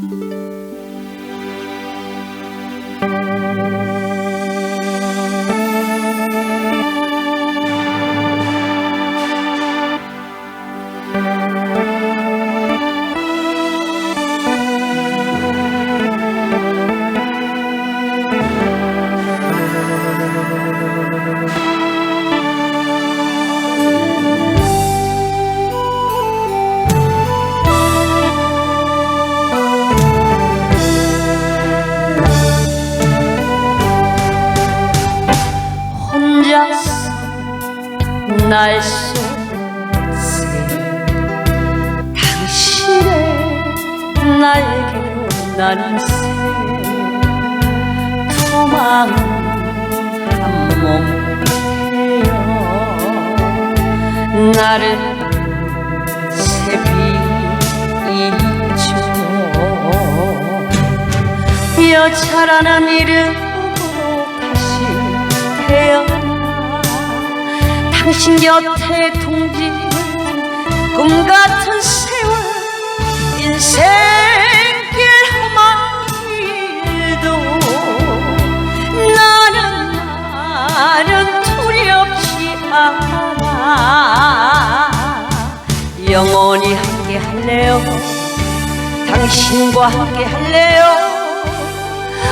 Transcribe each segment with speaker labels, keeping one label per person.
Speaker 1: Thank you. 혼자서 날 쏟세 당신의 날개로 나는 새 도망 한몸 되어 나를 여자라는 이름으로 다시 태어나 당신 곁에 동지 꿈 같은 세월 인생길 험한 길도 나는 나는 두렵지 않아. 영원히 함께 할래요? 당신과 함께 할래요?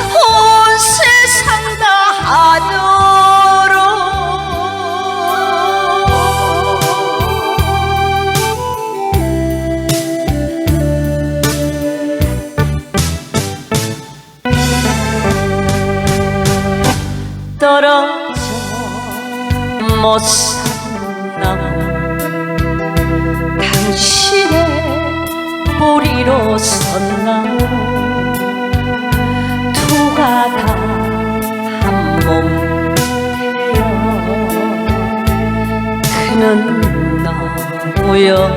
Speaker 1: 온 세상 다 하도 떨어져 못 산다. 당신의 뿌리로 섰나? 두가 다한몸 되어 그는 너무 열리지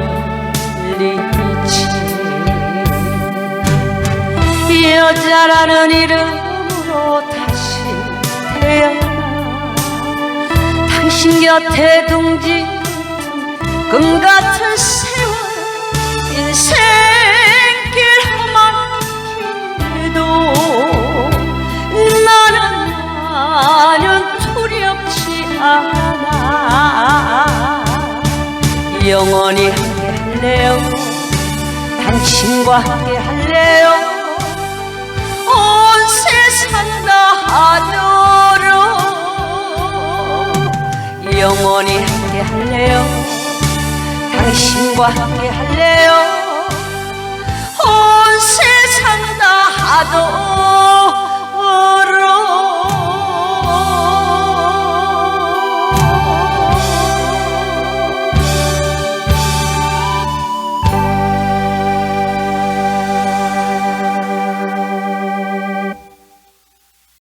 Speaker 1: 여자라는 이름으로 다시 곁에 둥지 꿈 같은 세월 인생길 험한 길도 나는 나는 두렵지 않아. 영원히 함께 할래요? 당신과 함께 할래요? 온 세상 당신과 함께 할래요? 하도록